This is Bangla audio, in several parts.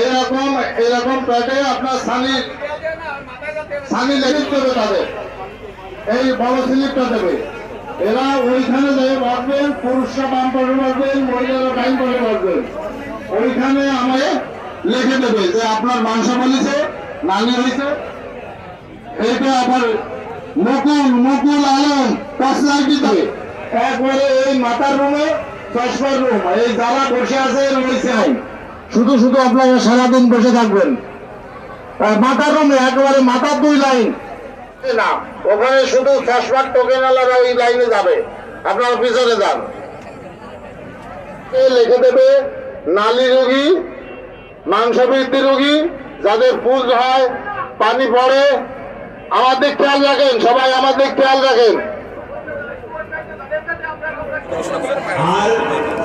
এইরকম এইরকম আপনার তাদের। এই বড় দেবে। এরা ওইখানে পুরুষরা বাম মহিলারা ওইখানে আমায় লিখে দেবে যে আপনার মাংস বলেছে নানি হয়েছে। এইটা আবার মুকুল মুকুল আলম, পাঁচ লাখ দিতে একবারে মাথার রুমে চশমার রুম এই যারা বসে আছে শুধু শুধু আপনারা সারাদিন বসে থাকবেন। মাথার রুমে একেবারে মাথার দুই লাইন। ওখানে শুধু চশমার ওই লাইনে যাবে। আপনারা পিছনে যান। লিখে দেবে, নালী রোগী, মাংসবৃদ্ধি রোগী, যাদের পুজ হয়, পানি পড়ে। আমাদের খেয়াল রাখেন, সবাই আমাদের খেয়াল রাখেন। আর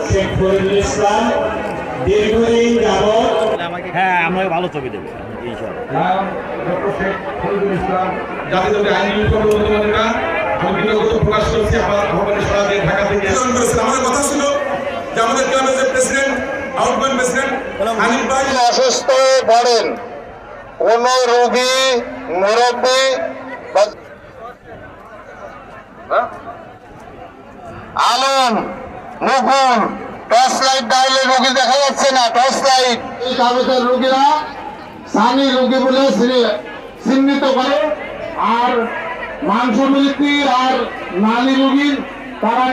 শেখ ফরিদুল ইসলাম দীর্ঘদিন যাবৎ হ্যাঁ আমাকে ভালো ছবি দেবে এইসব শেখ ফরিদুল ইসলাম জাতীয় দলের আইনজীবী কর্মকর্তা আমি কৃতজ্ঞতা প্রকাশ করছি আমার ভবনের সরাসরি ঢাকা থেকে। নির্বাচন কথা ছিল যে আমাদের ক্লাবের যে প্রেসিডেন্ট আউটগোয়িং প্রেসিডেন্ট অসুস্থ হয়ে পড়েন। কোন রোগী মুরব্বী বা- হ্যাঁ? আলম মুকুল টর্চ লাইট ডাইলে রোগী দেখা যাচ্ছে না টর্চ লাইট। এই কাগজের রোগীরা সানি রোগী বলে চিহ্নিত করে। আর মাংস বৃত্তি আর নালী রোগীর তারা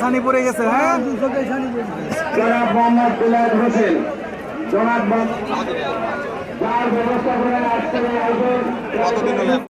সানি পড়ে গেছে হ্যাঁ? জনাব মোহাম্মদ বিলাল হোসেন জনাব যার ব্যবস্থা করে এই আয়োজন